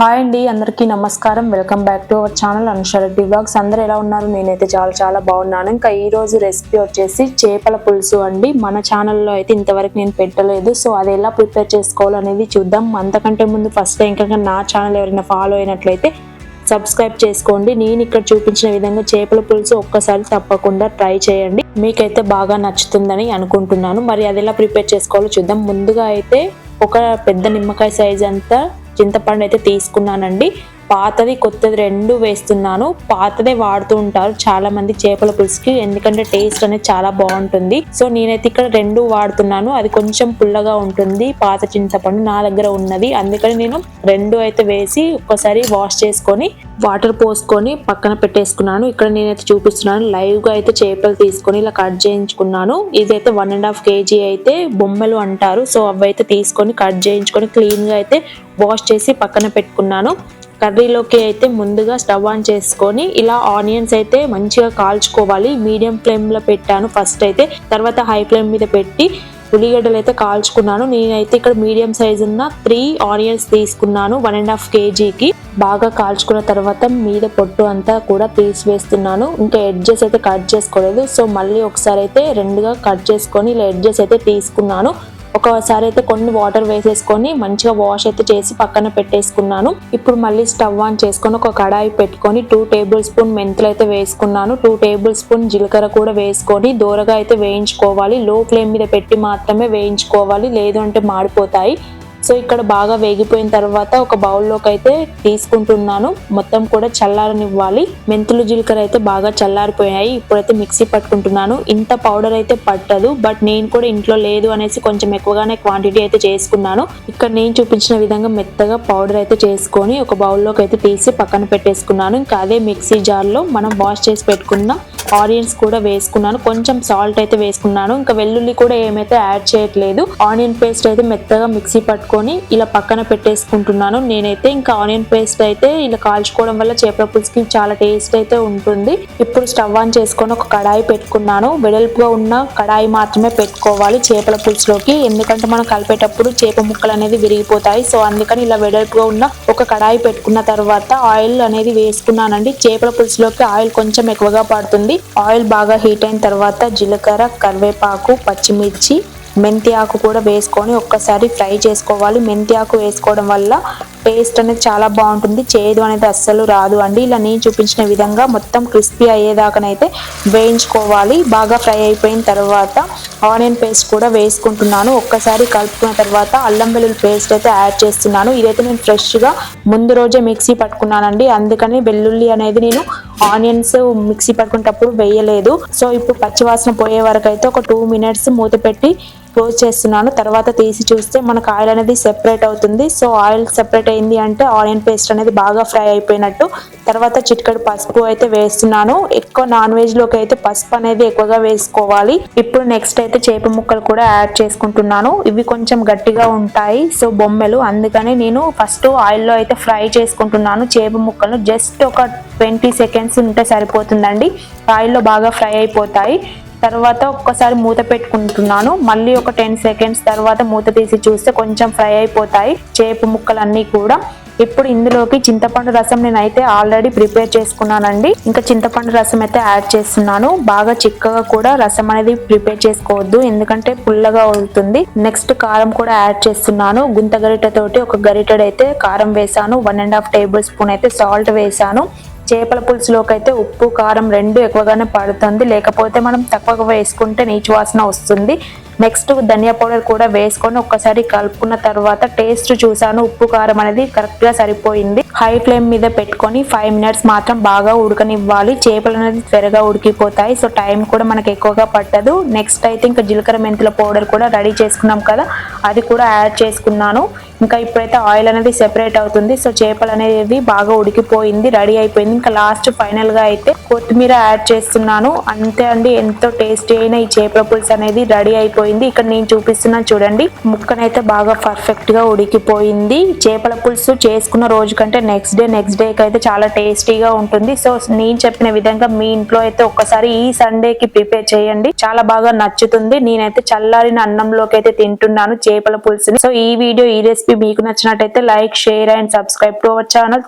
Hi అండి అందరికీ నమస్కారం. Welcome back to our channel Anusha Reddy blogs అందరూ ఎలా ఉన్నారు? నేనైతే చాలా చాలా బాగున్నాను. ఇంకా ఈరోజు రెసిపీ వచ్చేసి చేపల పులుసు అండి. మన ఛానల్లో అయితే ఇంతవరకు నేను పెట్టలేదు. సో అది ఎలా ప్రిపేర్ చేసుకోవాలనేది చూద్దాం. అంతకంటే ముందు ఫస్ట్ టైం నా ఛానల్ ఎవరైనా ఫాలో అయినట్లయితే సబ్స్క్రైబ్ చేసుకోండి. నేను ఇక్కడ చూపించిన విధంగా చేపల పులుసు ఒక్కసారి తప్పకుండా ట్రై చేయండి. మీకైతే బాగా నచ్చుతుందని అనుకుంటున్నాను. మరి అది ఎలా ప్రిపేర్ చేసుకోవాలో చూద్దాం. ముందుగా అయితే ఒక పెద్ద నిమ్మకాయ సైజ్ అంతా చింతపండు అయితే తీసుకున్నానండి. పాతది కొత్తది రెండు వేస్తున్నాను. పాతదే వాడుతూ ఉంటారు చాలా మంది చేపల పులుసుకి. ఎందుకంటే టేస్ట్ అనేది చాలా బాగుంటుంది. సో నేనైతే ఇక్కడ రెండు వాడుతున్నాను. అది కొంచెం పుల్లగా ఉంటుంది. పాత చింతపండు నా దగ్గర ఉన్నది. అందుకని నేను రెండు అయితే వేసి ఒక్కసారి వాష్ చేసుకొని వాటర్ పోసుకొని పక్కన పెట్టేసుకున్నాను. ఇక్కడ నేనైతే చూపిస్తున్నాను. లైవ్గా అయితే చేపలు తీసుకొని ఇలా కట్ చేయించుకున్నాను. ఇదైతే వన్ అండ్ హాఫ్ కేజీ అయితే బొమ్మలు అంటారు. సో అవి అయితే తీసుకొని కట్ చేయించుకొని క్లీన్గా అయితే వాష్ చేసి పక్కన పెట్టుకున్నాను. కర్రీలోకి అయితే ముందుగా స్టవ్ ఆన్ చేసుకొని ఇలా ఆనియన్స్ అయితే మంచిగా కాల్చుకోవాలి. మీడియం ఫ్లేమ్లో పెట్టాను ఫస్ట్ అయితే. తర్వాత హై ఫ్లేమ్ మీద పెట్టి ఉల్లిగడ్డలు అయితే కాల్చుకున్నాను. నేనైతే ఇక్కడ మీడియం సైజ్ ఉన్న త్రీ ఆనియన్స్ తీసుకున్నాను. వన్ అండ్ హాఫ్ కేజీకి. బాగా కాల్చుకున్న తర్వాత మీద పొట్టు అంతా కూడా తీసివేస్తున్నాను ఇంకా ఎడ్జెస్ అయితే కట్ చేసుకోలేదు. సో మళ్ళీ ఒకసారి అయితే రెండుగా కట్ చేసుకొని ఇలా ఎడ్జెస్ అయితే తీసుకున్నాను. ఒకసారి అయితే కొన్ని వాటర్ వేసేసుకొని మంచిగా వాష్ అయితే చేసి పక్కన పెట్టేసుకున్నాను. ఇప్పుడు మళ్ళీ స్టవ్ ఆన్ చేసుకొని ఒక కడాయి పెట్టుకొని టూ టేబుల్ స్పూన్ మెంతులు అయితే వేసుకున్నాను. టూ టేబుల్ స్పూన్ జీలకర్ర కూడా వేసుకొని దూరగా అయితే వేయించుకోవాలి. లో ఫ్లేమ్ మీద పెట్టి మాత్రమే వేయించుకోవాలి. లేదు అంటే మాడిపోతాయి. సో ఇక్కడ బాగా వేగిపోయిన తర్వాత ఒక బౌల్లోకి అయితే తీసుకుంటున్నాను. మొత్తం కూడా చల్లారనివ్వాలి. మెంతులు జీలకర్ర అయితే బాగా చల్లారిపోయాయి. ఇప్పుడైతే మిక్సీ పట్టుకుంటున్నాను. ఇంత పౌడర్ అయితే పట్టదు. బట్ నేను కూడా ఇంట్లో లేదు అనేసి కొంచెం ఎక్కువగానే క్వాంటిటీ అయితే చేసుకున్నాను. ఇక్కడ నేను చూపించిన విధంగా మెత్తగా పౌడర్ అయితే చేసుకొని ఒక బౌల్లోకి అయితే తీసి పక్కన పెట్టేసుకున్నాను. ఇంకా అదే మిక్సీ జార్లో మనం వాష్ చేసి పెట్టుకున్న ఆనియన్స్ కూడా వేసుకున్నాను. కొంచెం సాల్ట్ అయితే వేసుకున్నాను. ఇంకా వెల్లుల్లి కూడా ఏమైతే యాడ్ చేయట్లేదు ఆనియన్ పేస్ట్ అయితే మెత్తగా మిక్సీ పట్టుకొని ఇలా పక్కన పెట్టేసుకుంటున్నాను. నేనైతే ఇంకా ఆనియన్ పేస్ట్ అయితే ఇలా కాల్చుకోవడం వల్ల చేపల పులుసుకి చాలా టేస్ట్ అయితే ఉంటుంది. ఇప్పుడు స్టవ్ ఆన్ చేసుకొని ఒక కడాయి పెట్టుకున్నాను. వెడల్పుగా ఉన్న కడాయి మాత్రమే పెట్టుకోవాలి చేపల పులుసులోకి. ఎందుకంటే మనం కలిపేటప్పుడు చేప ముక్కలు అనేది విరిగిపోతాయి. సో అందుకని ఇలా వెడల్పుగా ఉన్న ఒక కడాయి పెట్టుకున్న తర్వాత ఆయిల్ అనేది వేసుకున్నానండి. చేపల పులుసులోకి ఆయిల్ కొంచెం ఎక్కువగా పడుతుంది. ఆయిల్ బాగా హీట్ అయిన తర్వాత జీలకర్ర కరివేపాకు పచ్చిమిర్చి మెంతి ఆకు కూడా వేసుకొని ఒక్కసారి ఫ్రై చేసుకోవాలి. మెంతి ఆకు వేసుకోవడం వల్ల టేస్ట్ అనేది చాలా బాగుంటుంది. చేదు అనేది అస్సలు రాదు అండి. ఇలా నేను చూపించిన విధంగా మొత్తం క్రిస్పీ అయ్యేదాకనైతే వేయించుకోవాలి. బాగా ఫ్రై అయిపోయిన తర్వాత ఆనియన్ పేస్ట్ కూడా వేసుకుంటున్నాను. ఒక్కసారి కలుపుకున్న తర్వాత అల్లం వెల్లుల్లి పేస్ట్ అయితే యాడ్ చేస్తున్నాను. ఇదైతే నేను ఫ్రెష్గా ముందు రోజే మిక్సీ పట్టుకున్నానండి. అందుకని వెల్లుల్లి అనేది నేను ఆనియన్స్ మిక్సీ పట్టుకునేటప్పుడు వేయలేదు. సో ఇప్పుడు పచ్చివాసన పోయే వరకు అయితే ఒక టూ మినిట్స్ మూత పెట్టి క్లోజ్ చేస్తున్నాను. తర్వాత తీసి చూస్తే మనకు ఆయిల్ అనేది సెపరేట్ అవుతుంది. సో ఆయిల్ సెపరేట్ అయింది అంటే ఆనియన్ పేస్ట్ అనేది బాగా ఫ్రై అయిపోయినట్టు. తర్వాత చిటికెడు పసుపు అయితే వేస్తున్నాను. ఎక్కువ నాన్ వెజ్లోకి అయితే పసుపు అనేది ఎక్కువగా వేసుకోవాలి. ఇప్పుడు నెక్స్ట్ అయితే చేప ముక్కలు కూడా యాడ్ చేసుకుంటున్నాను. ఇవి కొంచెం గట్టిగా ఉంటాయి. సో బొమ్మలు. అందుకని నేను ఫస్ట్ ఆయిల్లో అయితే ఫ్రై చేసుకుంటున్నాను. చేప ముక్కలను జస్ట్ ఒక ట్వంటీ సెకండ్స్ ఉంటే సరిపోతుందండి. ఆయిల్లో బాగా ఫ్రై అయిపోతాయి. తర్వాత ఒక్కసారి మూత పెట్టుకుంటున్నాను. మళ్ళీ ఒక టెన్ సెకండ్స్ తర్వాత మూత తీసి చూస్తే కొంచెం ఫ్రై అయిపోతాయి చేప ముక్కలన్నీ కూడా. ఇప్పుడు ఇందులోకి చింతపండు రసం నేనైతే ఆల్రెడీ ప్రిపేర్ చేసుకున్నానండి. ఇంకా చింతపండు రసం అయితే యాడ్ చేస్తున్నాను. బాగా చిక్కగా కూడా రసం అనేది ప్రిపేర్ చేసుకోవద్దు ఎందుకంటే పుల్లగా అవుతుంది నెక్స్ట్ కారం కూడా యాడ్ చేస్తున్నాను. గుంత గరిటెతోటి ఒక గరిటెడైతే కారం వేసాను one and half tablespoon అయితే సాల్ట్ వేసాను చేపల పులుసులోకి అయితే ఉప్పు కారం రెండు ఎక్కువగానే పడుతుంది. లేకపోతే మనం తక్కువగా వేసుకుంటే నీచు వాసన వస్తుంది. నెక్స్ట్ ధనియా పౌడర్ కూడా వేసుకొని ఒక్కసారి కలుపుకున్న తర్వాత టేస్ట్ చూసాను ఉప్పు కారం అనేది కరెక్ట్గా సరిపోయింది. హై ఫ్లేమ్ మీద పెట్టుకొని ఫైవ్ మినిట్స్ మాత్రం బాగా ఉడకనివ్వాలి. చేపలు అనేది త్వరగా ఉడికిపోతాయి. సో టైం కూడా మనకి ఎక్కువగా పట్టదు. నెక్స్ట్ అయితే ఇంకా జీలకర్ర మెంతుల పౌడర్ కూడా రెడీ చేసుకున్నాం కదా అది కూడా యాడ్ చేసుకున్నాను. ఇంకా ఇప్పుడైతే ఆయిల్ అనేది సెపరేట్ అవుతుంది. సో చేపలు అనేది బాగా ఉడికిపోయింది రెడీ అయిపోయింది. ఇంకా లాస్ట్ ఫైనల్గా అయితే కొత్తిమీర యాడ్ చేస్తున్నాను. అంతే అండి ఎంతో టేస్టీ అయిన ఈ చేపల పులుసు అనేది రెడీ అయిపోయింది. ఇక్కడ నేను చూపిస్తున్నాను చూడండి ముక్కనైతే బాగా పర్ఫెక్ట్గా ఉడికిపోయింది. చేపల పులుసు చేసుకున్న రోజు కంటే నెక్స్ట్ డే నెక్స్ట్ డేకి అయితే చాలా టేస్టీగా ఉంటుంది. సో నేను చెప్పిన విధంగా మీ ఇంట్లో అయితే ఒక్కసారి ఈ సండేకి ప్రిపేర్ చేయండి. చాలా బాగా నచ్చుతుంది. నేనైతే చల్లారిన అన్నంలోకి అయితే తింటున్నాను చేపల పులుసుని. సో ఈ వీడియో ఈ రెసిపీ మీకు నచ్చినట్టయితే like share and subscribe to our channel